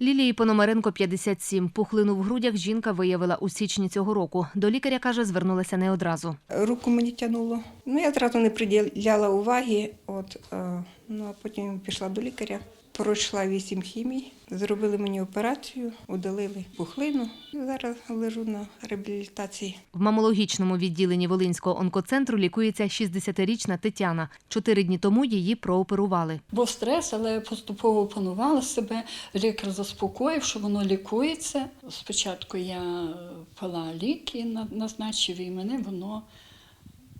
Лілії Пономаренко 57. Пухлину в грудях жінка виявила у січні цього року. До лікаря каже, звернулася не одразу. Руку мені тянуло. Ну, я одразу не приділяла уваги. От, е, ну, а потім пішла до лікаря. Пройшла вісім хімій, зробили мені операцію, удалили пухлину. Зараз лежу на реабілітації. В мамологічному відділенні Волинського онкоцентру лікується 60-річна Тетяна. Чотири дні тому її прооперували. Був стрес, але я поступово опанувала себе. Лікар заспокоїв, що воно лікується. Спочатку я пила ліки, назначив і мене воно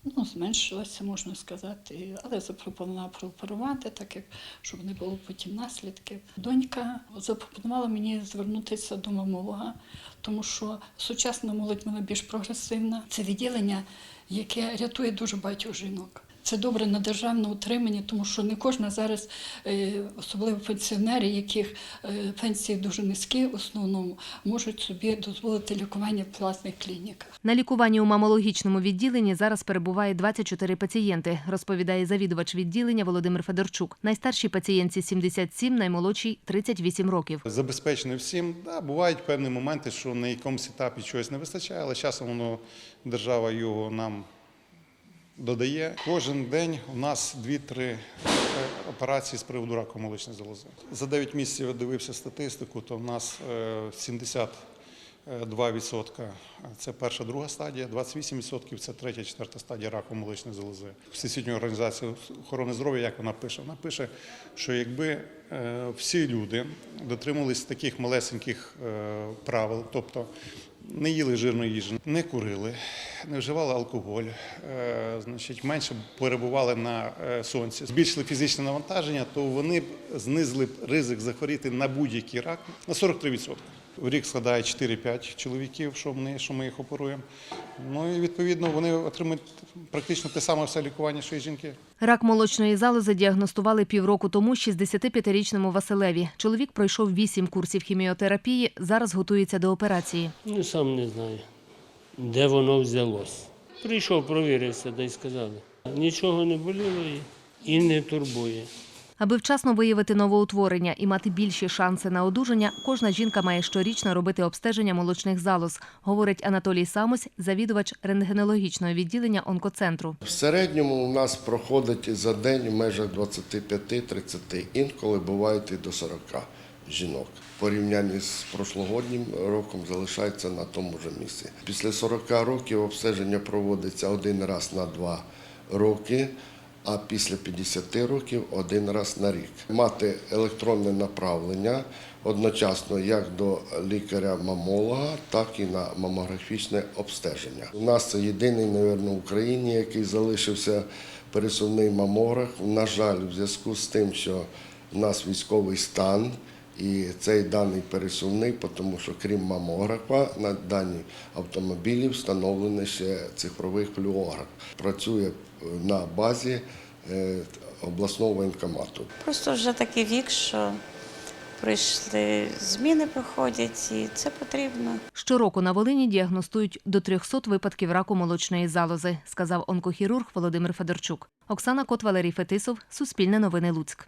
ну, зменшилася, можна сказати. Але запропонувала прооперувати, так як щоб не було потім наслідків. Донька запропонувала мені звернутися до мамолога, тому що сучасна молодь вона більш прогресивна. Це відділення, яке рятує дуже багатьох жінок. Це добре на державне утримання, тому що не кожна зараз, е, особливо пенсіонери, яких е, пенсії дуже низькі, в основному можуть собі дозволити лікування в власних клініках. На лікуванні у мамологічному відділенні зараз перебуває 24 пацієнти, розповідає завідувач відділення Володимир Федорчук. Найстаршій пацієнтці 77, наймолодшій 38 років. Забезпечений всім. Да, бувають певні моменти, що на якомусь етапі чогось не вистачає, але часом воно держава його нам додає. Кожен день у нас 2-3 е, операції з приводу раку молочної залози. За 9 місяців я дивився статистику, то в нас е, 72% це перша, друга стадія, 28% це третя, четверта стадія раку молочної залози. Всесвітня організація охорони здоров'я, як вона пише? Вона пише, що якби е, всі люди дотримувались таких малесеньких е, правил, тобто не їли жирної їжі, не курили, не вживали алкоголь, е, значить, менше перебували на е, сонці, збільшили фізичне навантаження, то вони б знизили ризик захворіти на будь-який рак на 43%. В рік складає 4-5 чоловіків, що ми, що ми їх оперуємо. Ну і відповідно вони отримують практично те саме все лікування, що і жінки. Рак молочної залози діагностували півроку тому 65-річному Василеві. Чоловік пройшов 8 курсів хіміотерапії, зараз готується до операції. Ну, сам не знаю, де воно взялось. Прийшов, провірився, да й сказали. Нічого не боліло і- і не турбує. Аби вчасно виявити новоутворення і мати більші шанси на одужання, кожна жінка має щорічно робити обстеження молочних залоз, говорить Анатолій Самось, завідувач рентгенологічного відділення онкоцентру. В середньому у нас проходить за день в межах 25-30, інколи бувають і до 40 жінок. В порівнянні з прошлогоднім роком залишається на тому ж місці. Після 40 років обстеження проводиться один раз на два роки, а після 50 років один раз на рік. Мати електронне направлення одночасно як до лікаря-мамолога, так і на мамографічне обстеження. У нас це єдиний, мабуть, в Україні, який залишився пересувний мамограф. На жаль, в зв'язку з тим, що в нас військовий стан. І цей даний пересувний, тому що крім мамографа, на дані автомобілі встановлений ще цифровий флюорограф. Працює е, на базі е, обласного воєнкомату. Просто вже такий вік, що прийшли зміни проходять, і це потрібно. Щороку на Волині діагностують до 300 випадків раку молочної залози, сказав онкохірург Володимир Федорчук. Оксана Кот, Валерій Фетисов, Суспільне новини Луцьк.